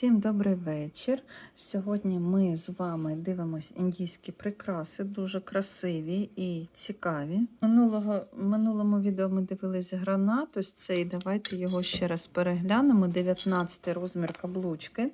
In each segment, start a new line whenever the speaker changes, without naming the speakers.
Всім добрий вечір. Сьогодні ми з вами дивимось індійські прикраси, дуже красиві і цікаві. Минулого, минулому відео ми дивились гранат, цей. Давайте його ще раз переглянемо. 19 розмір каблучки,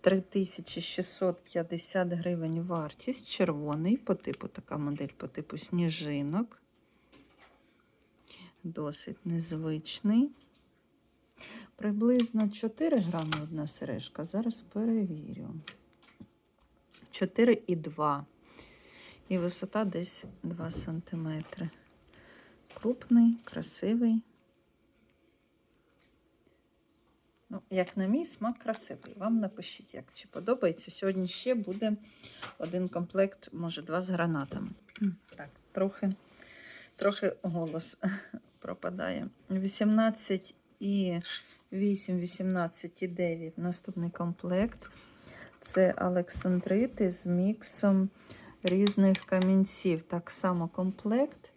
3650 гривень вартість, червоний по типу така модель по типу сніжинок. Досить незвичний. Приблизно 4 грами одна сережка. Зараз перевірю. 4,2. І висота десь 2 см. Крупний, красивий. Ну, як на мій смак красивий. Вам напишіть, як чи подобається. Сьогодні ще буде один комплект, може, два з гранатами. Так, трохи, трохи голос пропадає. 18 і 8, 18 і 9. Наступний комплект. Це Олександрити з міксом різних камінців. Так само комплект.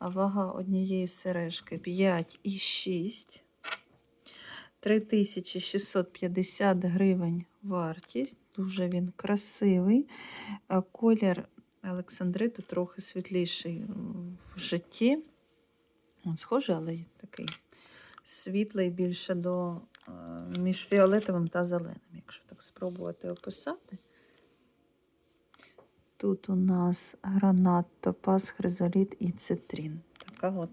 Вага однієї сережки 5 і 6. 3650 гривень вартість. Дуже він красивий. Колір Олександриту трохи світліший в житті. Він схожий, але такий світлий більше до е, між фіолетовим та зеленим, якщо так спробувати описати. Тут у нас гранат, топаз, хризоліт і цитрін. Така от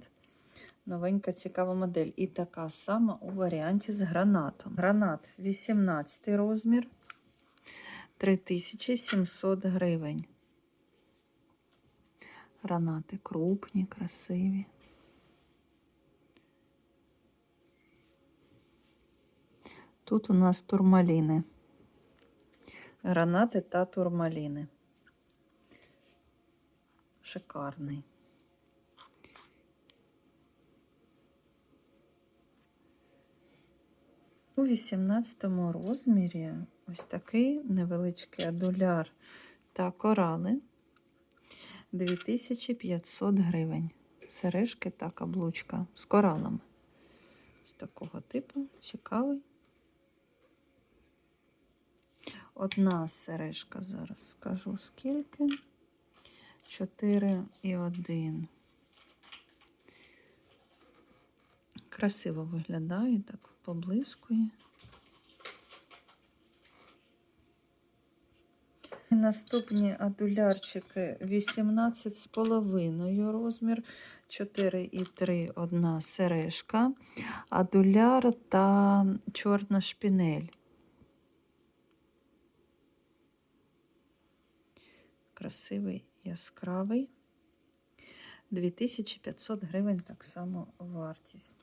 новенька цікава модель. І така сама у варіанті з гранатом. Гранат 18 розмір, 3700 гривень. Гранати крупні, красиві. Тут у нас турмаліни. Гранати та турмаліни. Шикарний. У 18 розмірі ось такий невеличкий адуляр та корали 2500 гривень. Сережки та каблучка з коралами. З такого типу цікавий. Одна сережка, зараз скажу скільки. 4 і 1. Красиво виглядає, так поблискує. І Наступні адулярчики 18 з половиною розмір, 4 і 3 одна сережка, адуляр та чорна шпінель. Красивий, яскравий. 2500 гривень так само вартість.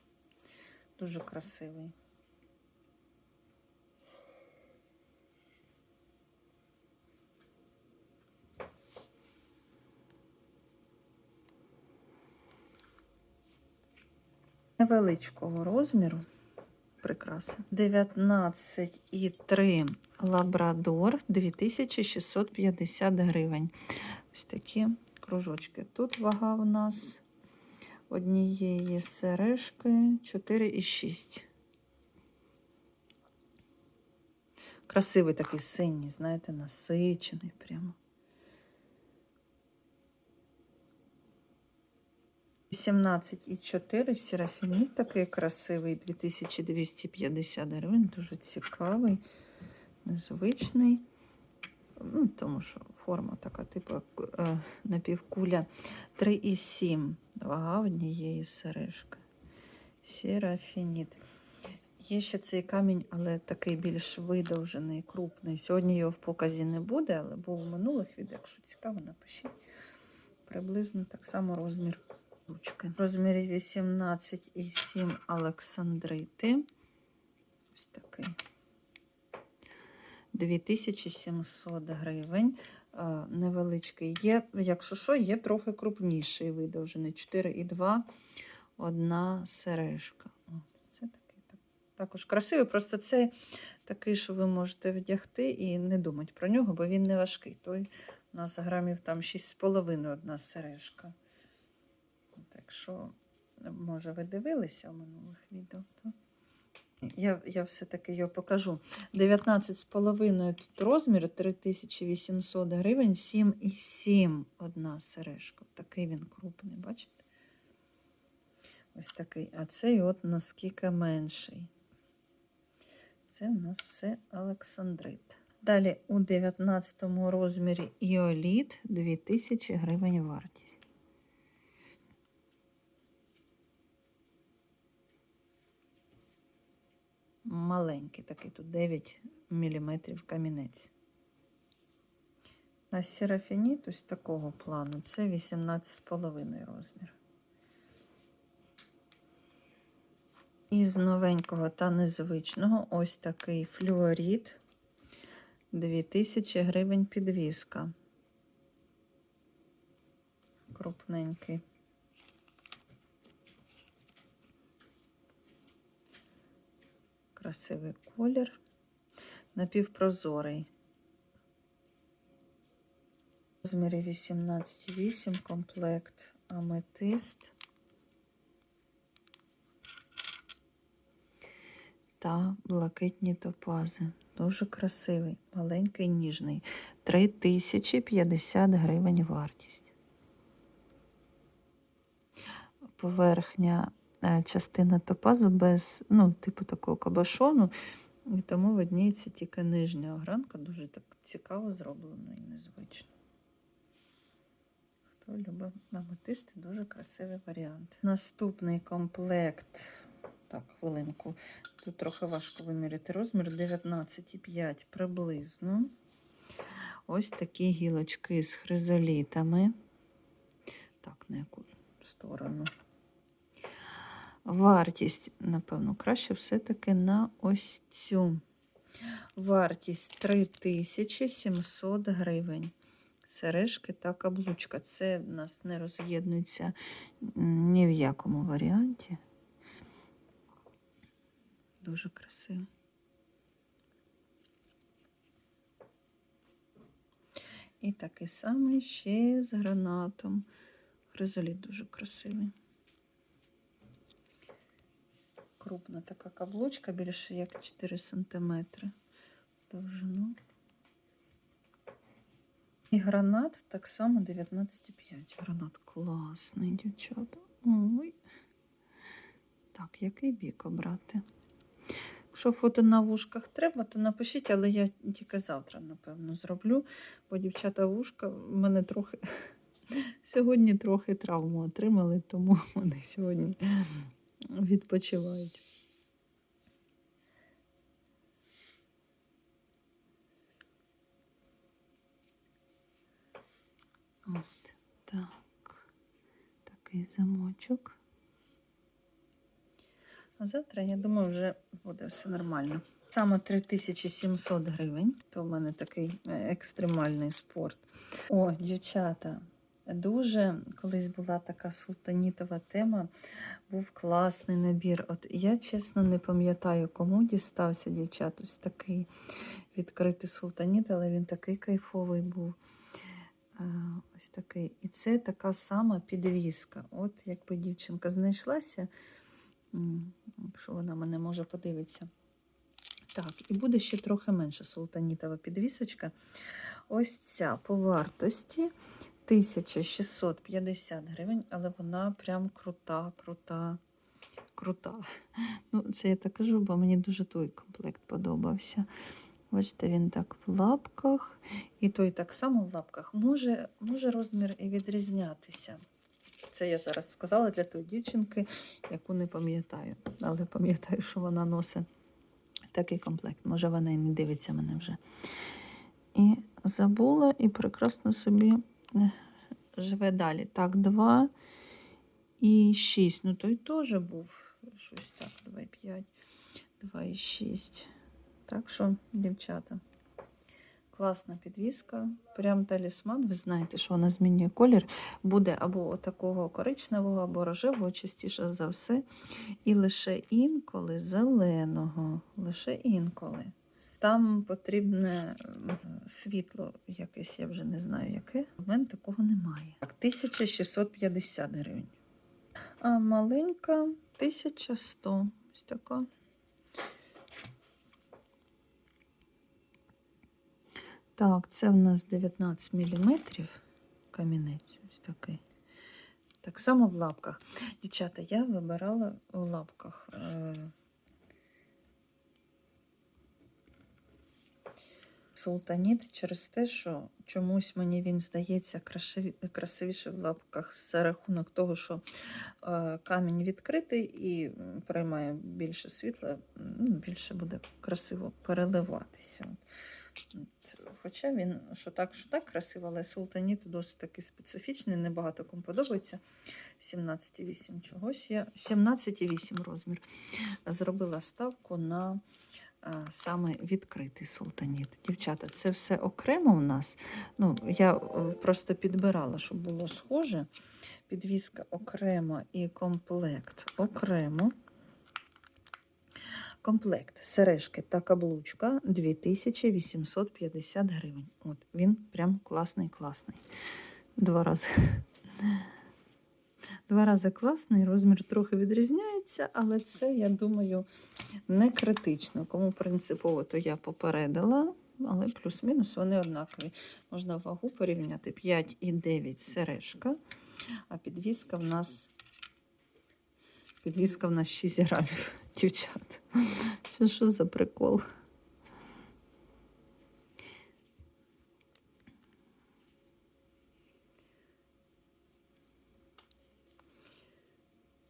Дуже красивий. Невеличкого розміру прикраси. 19,3 лабрадор 2650 гривень. Ось такі кружочки. Тут вага у нас однієї сережки 4,6. Красивий такий синій, знаєте, насичений прямо. 17,4 серафіміт такий красивий, 2250 гривень, дуже цікавий, незвичний. Ну, Тому що форма така, типу е, напівкуля 3,7 вага однієї сережки. Серафініт. Є ще цей камінь, але такий більш видовжений, крупний. Сьогодні його в показі не буде, але був у минулих відео. Якщо цікаво, напишіть. Приблизно так само розмір ручки. В розмірі 18,7 Олександрити. Ось такий. 2700 гривень. Невеличкий є, якщо що, є трохи крупніший видовжений. 4,2 одна сережка. Це такий так, також красивий. Просто це такий, що ви можете вдягти і не думати про нього, бо він не важкий. Той у нас грамів там 6,5 одна сережка. Якщо, може, ви дивилися в минулих відео, то Я, я все-таки його покажу. 19,5 тут розмір, 3800 гривень, 7,7 одна сережка. Такий він крупний, бачите? Ось такий. А цей от наскільки менший. Це в нас все Олександрит. Далі у 19 розмірі іоліт 2000 гривень вартість. Маленький такий, тут 9 мм камінець. На серафініт ось такого плану це 18,5 розмір. Із новенького та незвичного ось такий флюорит 2000 гривень підвіска. Крупненький. Красивий колір. Напівпрозорий. Розмірі 18,8 комплект аметист. та блакитні топази. Дуже красивий, маленький, ніжний. 3050 гривень вартість. Поверхня частина топазу без, ну, типу такого кабашону, і тому видніється тільки нижня огранка. Дуже так цікаво зроблено і незвично. Хто любить аметисти, дуже красивий варіант. Наступний комплект. Так, хвилинку. Тут трохи важко виміряти розмір 19,5 приблизно. Ось такі гілочки з хризолітами. Так, на яку сторону. Вартість, напевно, краще все-таки на ось цю. Вартість 3700 гривень. Сережки та каблучка. Це в нас не роз'єднується ні в якому варіанті. Дуже красиво. І такий самий ще з гранатом. Хризоліт дуже красивий. Крупна така каблучка, більше як 4 см довжину. І гранат так само 19,5. Гранат класний, дівчата. Ой. Так, який бік обрати? Якщо фото на вушках треба, то напишіть, але я тільки завтра, напевно, зроблю, бо дівчата вушка в мене трохи сьогодні трохи травму отримали, тому вони сьогодні відпочивають. От так. Такий замочок. А завтра, я думаю, вже буде все нормально. Саме 3700 гривень. То в мене такий е, екстремальний спорт. О, дівчата, дуже колись була така султанітова тема, був класний набір. От я чесно не пам'ятаю, кому дістався дівчат. Ось такий відкритий султаніт, але він такий кайфовий був. Ось такий. І це така сама підвіска. От якби дівчинка знайшлася. Якщо вона мене може подивитися. Так, і буде ще трохи менше султанітова підвісочка. Ось ця по вартості 1650 гривень, але вона прям крута, крута, крута. Ну, це я так кажу, бо мені дуже той комплект подобався. Бачите, він так в лапках, і той так само в лапках. Може, може розмір і відрізнятися. Це я зараз сказала для тої дівчинки, яку не пам'ятаю. Але пам'ятаю, що вона носить такий комплект. Може, вона і не дивиться мене вже. І забула, і прекрасно собі е, живе далі. Так, 2 і 6. Ну, той теж був щось так, 2,5, 2,6. Так що, дівчата. Класна підвіска, прям талісман. Ви знаєте, що вона змінює колір. Буде або такого коричневого, або рожевого, частіше за все. І лише інколи зеленого. Лише інколи. Там потрібне світло якесь, я вже не знаю яке. У мене такого немає. Так, 1650 гривень. А маленька 1100. Ось така. Так, це в нас 19 мм камінець. Ось такий. Так само в лапках. Дівчата, я вибирала у лапках. Е... Султаніт через те, що чомусь мені він здається красиві- красивіше в лапках за рахунок того, що е, камінь відкритий і приймає більше світла, більше буде красиво переливатися. Хоча він що так, що так красиво, але султаніт досить таки специфічний, небагато кому подобається. 17,8 чогось я. 17,8 розмір. Зробила ставку на а, саме відкритий султаніт. Дівчата, це все окремо в нас. Ну, я е, просто підбирала, щоб було схоже. Підвіска окремо і комплект окремо. Комплект сережки та каблучка 2850 гривень. От він прям класний, класний. Два рази. Два рази класний, розмір трохи відрізняється, але це, я думаю, не критично. Кому принципово, то я попередила, але плюс-мінус вони однакові. Можна вагу порівняти 5,9 сережка, а підвіска в нас підвіска в нас 6 грамів, дівчат. Це що за прикол?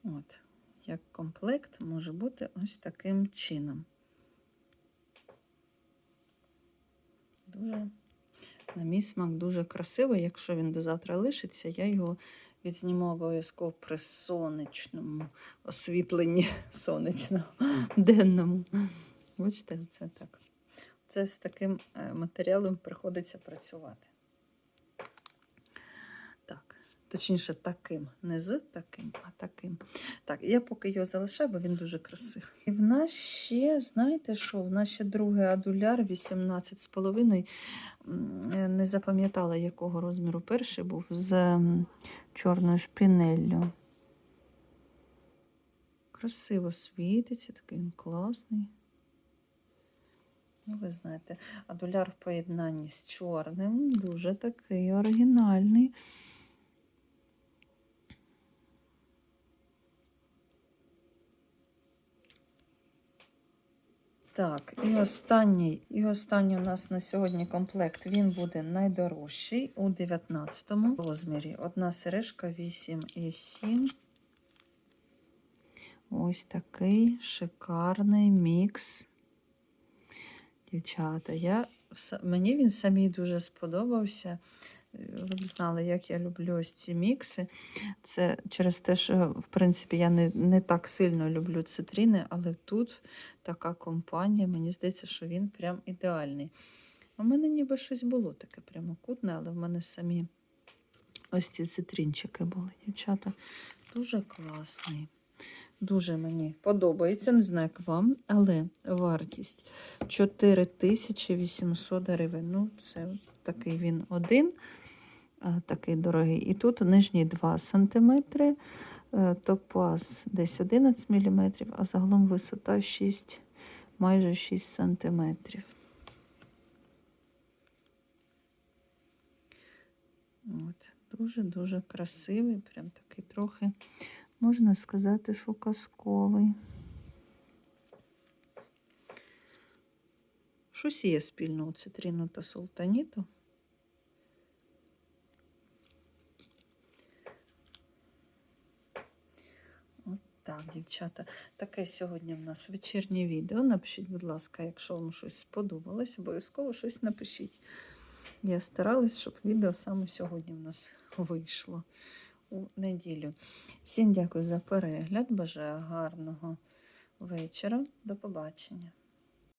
От, як комплект може бути ось таким чином. Дуже, на мій смак, дуже красивий. Якщо він до завтра лишиться, я його відзніму обов'язково при сонячному освітленні сонячному, денному. Бачите, це так. Це з таким е, матеріалом приходиться працювати. Так, точніше, таким. Не з таким, а таким. Так, я поки його залишаю, бо він дуже красивий. І в нас ще, знаєте що, в нас ще другий адуляр 18,5. Е, Не запам'ятала, якого розміру перший був з чорною шпінеллю. Красиво світиться, такий він класний. Ну, ви знаєте, адуляр в поєднанні з чорним дуже такий оригінальний. Так, і останній, і останній у нас на сьогодні комплект. Він буде найдорожчий у 19 розмірі. Одна сережка 8,7. Ось такий шикарний мікс. Дівчата, я, мені він самій дуже сподобався. Ви б знали, як я люблю ось ці мікси. Це через те, що, в принципі, я не, не так сильно люблю цитріни, але тут така компанія, мені здається, що він прям ідеальний. У мене ніби щось було таке прямокутне, але в мене самі ось ці цитринчики були. Дівчата, дуже класний. Дуже мені подобається, не знаю, як вам, але вартість 4800 гривень. Ну, це такий він один, такий дорогий. І тут нижній 2 см, топаз десь 11 мм, а загалом висота 6, майже 6 см. Дуже-дуже красивий, прям такий трохи можна сказати, що казковий. Щось є спільного цитрину та султаніту. От так, дівчата. Таке сьогодні в нас вечірнє відео. Напишіть, будь ласка, якщо вам щось сподобалось, обов'язково щось напишіть. Я старалась, щоб відео саме сьогодні в нас вийшло у неділю. Всім дякую за перегляд. Бажаю гарного вечора. До побачення.